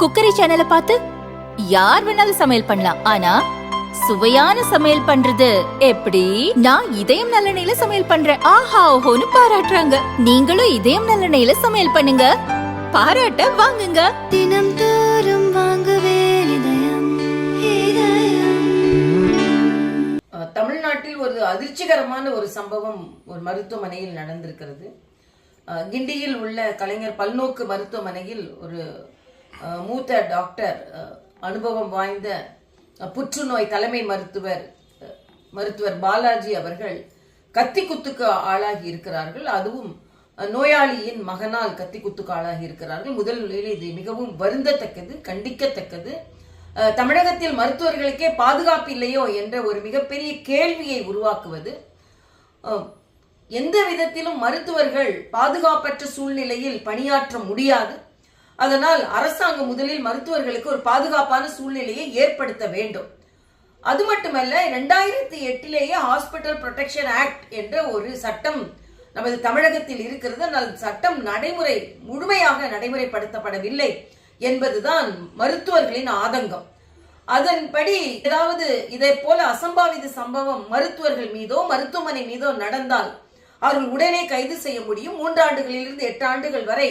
Cookery சேனலை பார்த்து யார் வேணாலும் சமையல் பண்ணலாம். ஆனா சுவையான சமையல் பண்றது எப்படி? நான் இதயம் நல்லெண்ணெயில சமையல் பண்றேன். ஆஹா ஓஹோன்னு பாராட்டுறாங்க. நீங்களும் இதயம் நல்லெண்ணெயில சமையல் பண்ணுங்க. பாராட்ட வாங்குங்க. தினம் தோறும் வாங்குவே தமிழ்நாட்டில் ஒரு அதிர்ச்சிகரமான ஒரு சம்பவம் ஒரு மருத்துவமனையில் நடந்திருக்கிறது. கிண்டியில் உள்ள கலைஞர் பல்நோக்கு மருத்துவமனையில் ஒரு மூத்த டாக்டர் அனுபவம் வாய்ந்த புற்றுநோய் தலைமை மருத்துவர் மருத்துவர் பாலாஜி அவர்கள் கத்தி குத்துக்கு ஆளாகி இருக்கிறார்கள். அதுவும் நோயாளியின் மகனால் கத்தி குத்துக்கு ஆளாகி இருக்கிறார்கள். முதலில் இது மிகவும் வருந்தத்தக்கது கண்டிக்கத்தக்கது. தமிழகத்தில் மருத்துவர்களுக்கே பாதுகாப்பு இல்லையோ என்ற ஒரு மிகப்பெரிய கேள்வியை உருவாக்குவது. எந்த விதத்திலும் மருத்துவர்கள் பாதுகாப்பற்ற சூழ்நிலையில் பணியாற்ற முடியாது. அதனால் அரசாங்கம் முதலில் மருத்துவர்களுக்கு ஒரு பாதுகாப்பான சூழ்நிலையை ஏற்படுத்த வேண்டும். அது மட்டுமல்ல ரெண்டாயிரத்தி எட்டிலேயே ஹாஸ்பிட்டல் ப்ரொடெக்ஷன் ஆக்ட் என்ற ஒரு சட்டம் நமது தமிழகத்தில் இருக்கிறது. ஆனால் சட்டம் நடைமுறை முழுமையாக நடைமுறைப்படுத்தப்படவில்லை என்பதுதான் மருத்துவர்களின் ஆதங்கம். அதன்படி ஏதாவது இதை போல அசம்பாவித சம்பவம் மருத்துவர்கள் மீதோ மருத்துவமனை மீதோ நடந்தால் அவர்கள் உடனே கைது செய்ய முடியும். மூன்றாண்டுகளிலிருந்து எட்டு ஆண்டுகள் வரை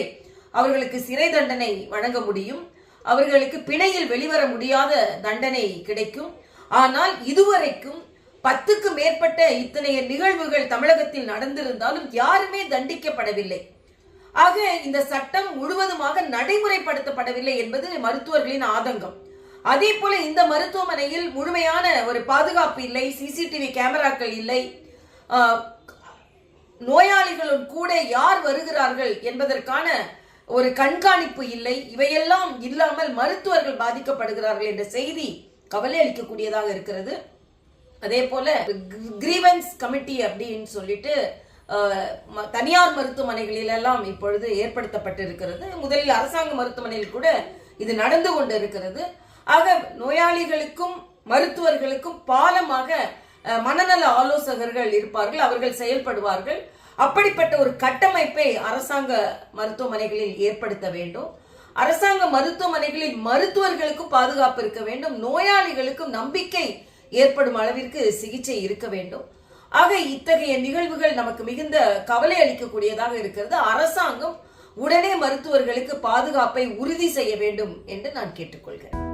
அவர்களுக்கு சிறை தண்டனை வழங்க முடியும். அவர்களுக்கு பிணையில் வெளிவர முடியாத தண்டனை கிடைக்கும். ஆனால் இதுவரைக்கும் பத்துக்கு மேற்பட்ட இத்தனைய நிகழ்வுகள் தமிழகத்தில் நடந்திருந்தாலும் யாருமே தண்டிக்கப்படவில்லை. ஆக இந்த சட்டம் முழுவதுமாக நடைமுறைப்படுத்தப்படவில்லை என்பது மருத்துவர்களின் ஆதங்கம். அதே போல இந்த மருத்துவமனையில் முழுமையான ஒரு பாதுகாப்பு இல்லை சிசிடிவி கேமராக்கள் இல்லை. நோயாளிகளும் கூட யார் வருகிறார்கள் என்பதற்கான ஒரு கண்காணிப்பு இல்லை இவையெல்லாம் இல்லாமல் மருத்துவர்கள் பாதிக்கப்படுகிறார்கள் என்ற செய்தி கவலை அளிக்கக்கூடியதாக இருக்கிறது. அதே போல கிரீவன்ஸ் கமிட்டி அப்படின்னு சொல்லிட்டு ம- தனியார் மருத்துவமனைகளில் எல்லாம் இப்பொழுது ஏற்படுத்தப்பட்டிருக்கிறது. முதலில் அரசாங்க மருத்துவமனையில் கூட இது நடந்து கொண்டு இருக்கிறது ஆக நோயாளிகளுக்கும் மருத்துவர்களுக்கும் பாலமாக மனநல ஆலோசகர்கள் இருப்பார்கள் அவர்கள் செயல்படுவார்கள். அப்படிப்பட்ட ஒரு கட்டமைப்பை அரசாங்க மருத்துவமனைகளில் ஏற்படுத்த வேண்டும். அரசாங்க மருத்துவமனைகளில் மருத்துவர்களுக்கும் பாதுகாப்பு இருக்க வேண்டும். நோயாளிகளுக்கும் நம்பிக்கை ஏற்படும் அளவிற்கு சிகிச்சை இருக்க வேண்டும். ஆக இத்தகைய நிகழ்வுகள் நமக்கு மிகுந்த கவலை அளிக்கக்கூடியதாக இருக்கிறது. அரசாங்கம் உடனே மருத்துவர்களுக்கு பாதுகாப்பை உறுதி செய்ய வேண்டும் என்று நான் கேட்டுக்கொள்கிறேன்.